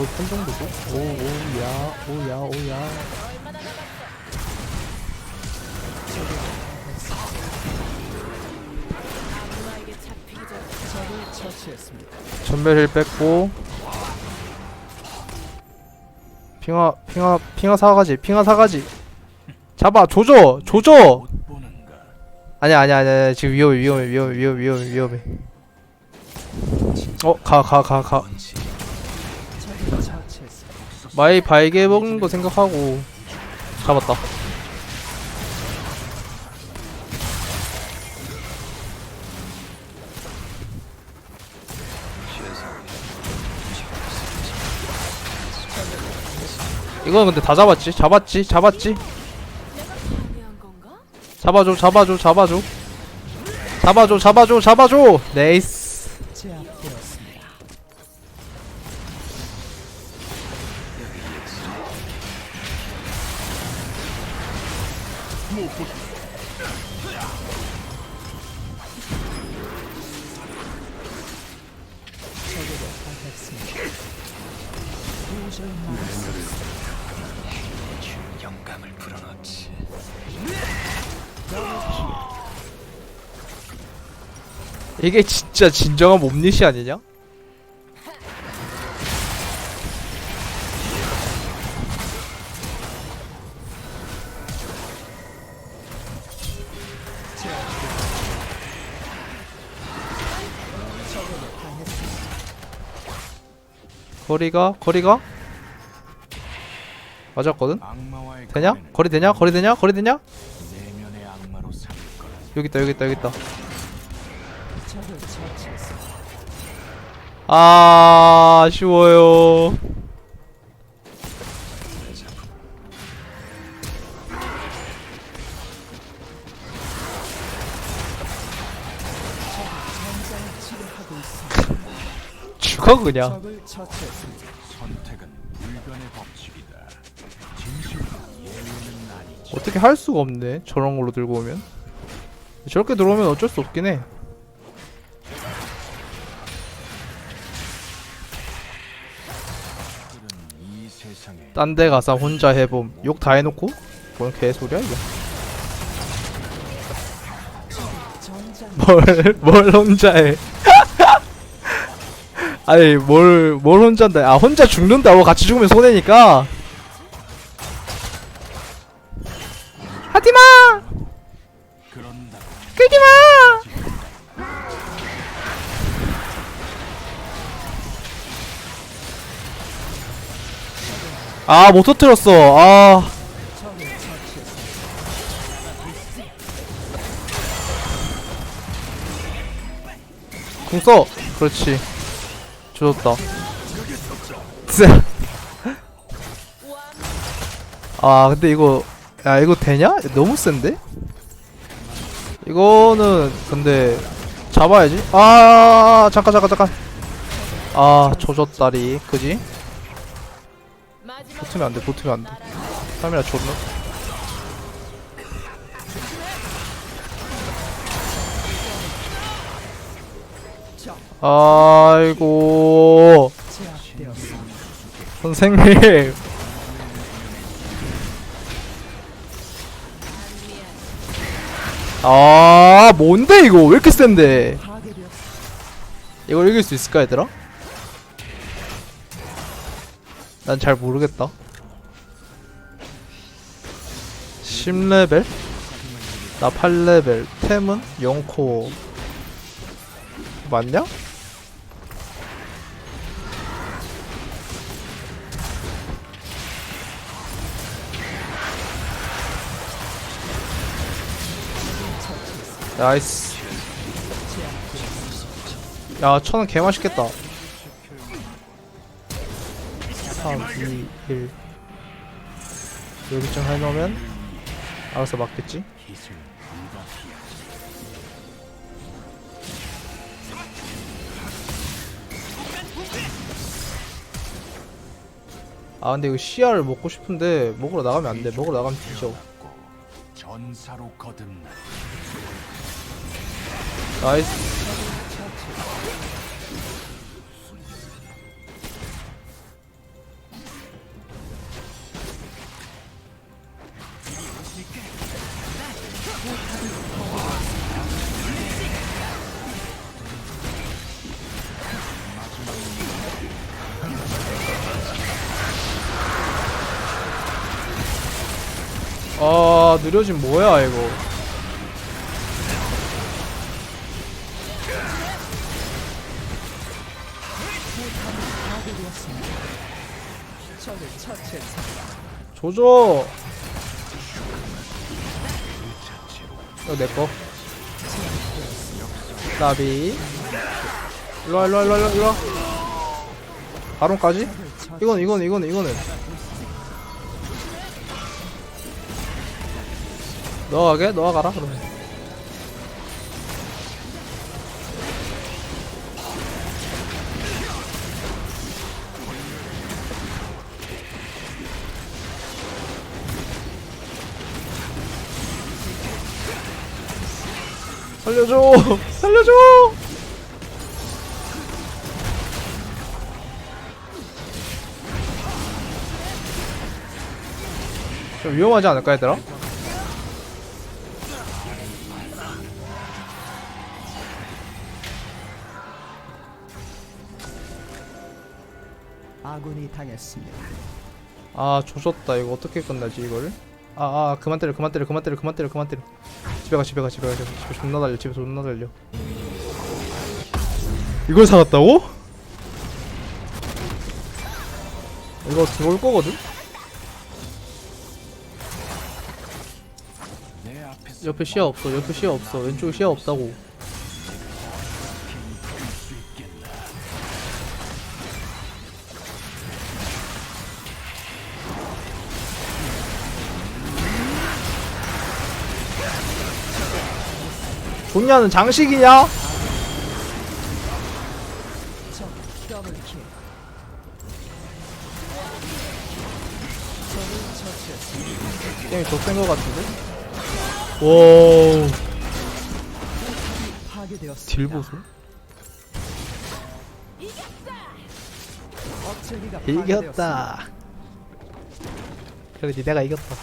어우 큰 정도고? 오오야 오야 오야. 악마에게 잡히기 전 전멸 힐 뺐고. 핑화 핑화 핑화 사가지 핑화 사가지. 잡아 조져 조져! 아니야 아니야 아니야 지금 위험해 위험해 위험해 위험해 위험해. 어 가 가 가가 마이 발개 먹는 거 생각하고 잡았다. 이건 근데 다 잡았지? 잡았지? 잡았지? 잡아줘 잡아줘 잡아줘. 잡아줘 잡아줘 잡아줘. 네이스 이게 진짜 진정한 몸니시 아니냐? 거리가 거리가 맞았거든? 되냐? 거리 되냐? 거리 되냐? 거리 되냐? 여기 있다 여기 있다 여기 있다 아 아쉬워요 죽어 그냥. 어떻게 할 수가 없네 저런 걸로 들고 오면. 저렇게 들어오면 어쩔 수 없긴 해. 딴 데 가서 혼자 해봄. 욕 다 해놓고? 뭔 개소리야 이거? 뭘, 뭘 혼자 해 아니 뭘, 뭘 혼자인데? 아 혼자 죽는다고 같이 죽으면 손해니까. 하지마! 끄지마! 아못 터뜨렸어. 아. 궁써. 그렇지 조졌다 쎄. 아 근데 이거 야 이거 되냐? 너무 센데? 이거는 근데 잡아야지 아 잠깐 잠깐 잠깐 아 조졌다리 그지? 붙으면 안돼 붙으면 안돼 카메라 존나 아이고. 선생님. 아 뭔데 이거? 왜 이렇게 센데? 이걸 이길 수 있을까 얘들아? 난 잘 모르겠다. 10레벨? 나 8레벨. 템은 0코어 맞냐? 나이스. 야 천원 개맛있겠다. 3, 2, 1 여기쯤 해놓으면 알아서 불가피하지. 아 근데 이거 CR을 먹고 싶은데 먹으러 나가면 안돼. 먹으러 나가면 뒤져. 전사로 거듭나. 나이스. 아 느려진 뭐야 이거. 조져 이거 내꺼 나비. 일로와 일로와 일로와 일로와, 바론까지? 이건 이건 이거는 이거는 너가 가게? 너가 가라 그러면 살려줘. 살려줘. 좀 위험하지 않을까 얘들아? 아군이 당했습니다. 아 조졌다. 이거 어떻게 끝나지 이거를? 아아 그만 때려 그만 때려 그만 때려 그만 때려 그만 때려 집에 가 집에 가 집에 가 집에 집에 존나 달려 집에 존나 달려 이걸 사갔다고? 이거 들어올 거거든? 옆에 시야 없어 옆에 시야 없어 왼쪽에 시야 없다고 좋냐는 장식이냐? 게임이 더센거 같은데? 와 파괴되었습니다. 딜 보소. 이겼다 그래 니네가 이겼다